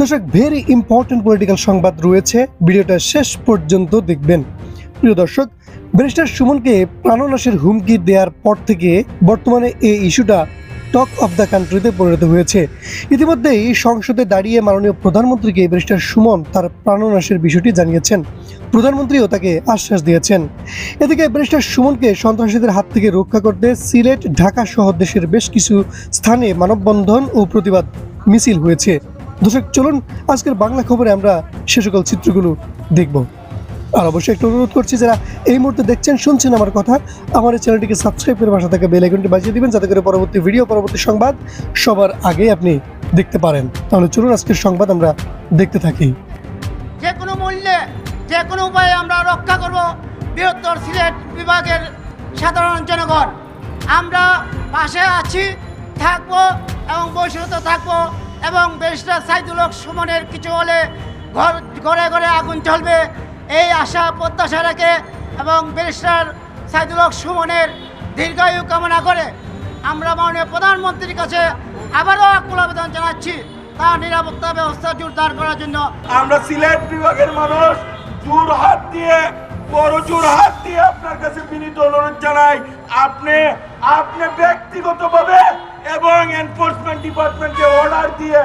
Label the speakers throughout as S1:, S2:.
S1: দর্শক very important political সংবাদ রয়েছে। ভিডিওটা শেষ পর্যন্ত দেখবেন। প্রিয় দর্শক ব্যারিস্টার সুমনকে প্রাণনাশের হুমকি দেওয়ার পর থেকে বর্তমানে এই ইস্যুটা টক অফ দ্য কান্ট্রিতে পরিণত হয়েছে। ইতিমধ্যেই সংসদে দাঁড়িয়ে মাননীয় প্রধানমন্ত্রীকে ব্যারিস্টার সুমন তার প্রাণনাশের বিষয়টি জানিয়েছেন। প্রধানমন্ত্রীও তাকে আশ্বাস দিয়েছেন। এদিকে ব্যারিস্টার সুমনকে সন্ত্রাসীদের হাত থেকে রক্ষা করতে সিলেট, ঢাকা সহ দেশের বেশ কিছু স্থানে মানববন্ধন ও প্রতিবাদ মিছিল হয়েছে। দর্শক, চলুন আজকের বাংলা খবরে আমরা সে সকল চিত্রগুলো দেখব। আর অবশ্যই একটু অনুরোধ করছি, যারা এই মুহূর্তে দেখছেন, শুনছেন আমার কথা, আমার এই চ্যানেলটিকে সাবস্ক্রাইব করে পাশে থাকা বেল আইকনটি বাজিয়ে দিবেন, যাতে করে পরবর্তী ভিডিও পরবর্তী সংবাদ সবার আগে আপনি দেখতে পারেন। তাহলে চলুন আজকের সংবাদ আমরা দেখতে থাকি।
S2: যে কোনো মূল্যে, যে কোনো উপায়ে আমরা রক্ষা করব বৃহত্তর সিলেট বিভাগের সাধারণ জনগণ। আমরা পাশে আছি, থাকব এবং বৈশিষ্ট্য থাকব এবং ব্যারিস্টার সাইদুল হক সুমনের কিছু হলে ঘর, ঘরে ঘরে আগুন জ্বলবে, এই আশা প্রত্যাশা রেখে এবং ব্যারিস্টার সাইদুল হক সুমনের দীর্ঘায়ু কামনা করে আমরা মাননীয় প্রধানমন্ত্রীর কাছে আবারও আকুল আবেদন জানাচ্ছি তার নিরাপত্তা ব্যবস্থা জোরদার করার জন্য।
S3: আমরা সিলেট বিভাগের মানুষ, জোর হাত দিয়ে, বড় হাত দিয়ে আপনার কাছে বিনীত অনুরোধ জানাই। আপনি আপনি ব্যক্তিগতভাবে এবং এনফোর্সমেন্ট ডিপার্টমেন্টকে অর্ডার দিয়ে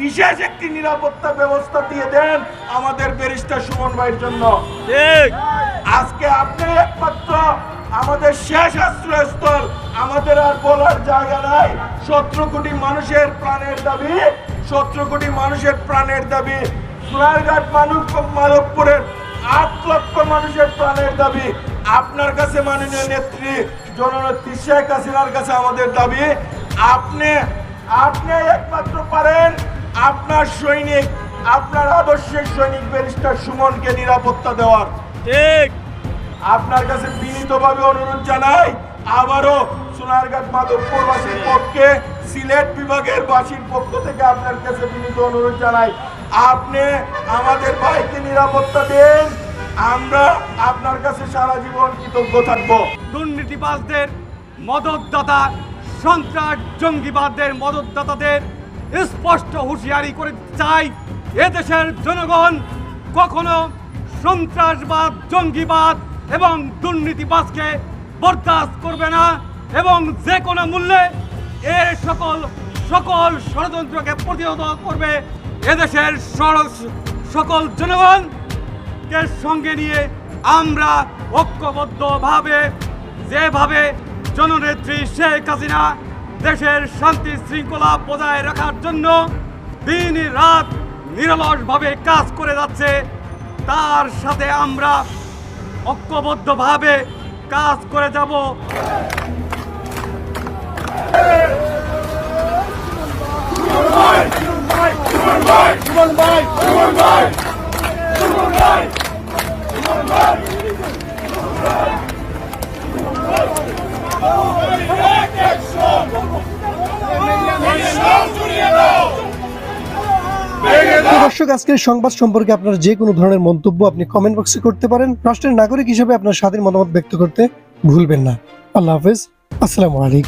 S3: বিশেষ একটি নিরাপত্তা ব্যবস্থা দিয়ে দেন আমাদের ব্যারিস্টার সুমন ভাইয়ের জন্য। ঠিক। আজকে আপনি একমাত্র আমাদের শেষ আশ্রয়স্থল আমাদের আর বলার জায়গা নাই। সতেরো কোটি মানুষের প্রাণের দাবি সতেরো কোটি মানুষের প্রাণের দাবি। সোনারঘাট মানুষ মাধবপুরের আট লক্ষ মানুষের প্রাণের দাবি। আপনার কাছে মাননীয় নেত্রী জননেত্রী শেখ হাসিনার কাছে আমাদের দাবি আপনি আপনি একমাত্র পারেন আপনার সৈনিক আপনার আদর্শের সৈনিক ব্যারিস্টার সুমনকে নিরাপত্তা দেওয়ার। ঠিক। আপনার কাছে বিনীতভাবে অনুরোধ জানাই আবারও সোনারঘাট মাধবপুরবাসীর পক্ষে সিলেট বিভাগের বাসীর পক্ষ থেকে আপনার কাছে বিনীত অনুরোধ জানাই আপনি আমাদের ভাইকে নিরাপত্তা দেন আমরা আপনার কাছে সারা জীবন কৃতজ্ঞ থাকব।
S4: দুর্নীতিবাজদের মদতদাতা সন্ত্রাস জঙ্গিবাদদের মদতদাতাদের স্পষ্ট হুঁশিয়ারি করে চাই, এদেশের জনগণ কখনো সন্ত্রাসবাদ, জঙ্গিবাদ এবং দুর্নীতিবাজকে বরদাস্ত করবে না এবং যে কোনো মূল্যে এর সকল সকল ষড়যন্ত্রকে প্রতিহত করবে এদেশের সকল জনগণ কে সঙ্গে নিয়ে আমরা ঐক্যবদ্ধভাবে, যেভাবে জননেত্রী শেখ হাসিনা দেশের শান্তি শৃঙ্খলা বজায় রাখার জন্য দিন রাত নিরলসভাবে কাজ করে যাচ্ছে। তার সাথে আমরা ঐক্যবদ্ধভাবে কাজ করে যাব।
S1: তো দর্শক, আজকের সংবাদ সম্পর্কে আপনার যে কোনো ধরনের মন্তব্য আপনি কমেন্ট বক্সে করতে পারেন। রাষ্ট্রের নাগরিক হিসেবে আপনার স্বাধীন মতামত ব্যক্ত করতে ভুলবেন না। আল্লাহ হাফেজ। আসসালামু আলাইকুম।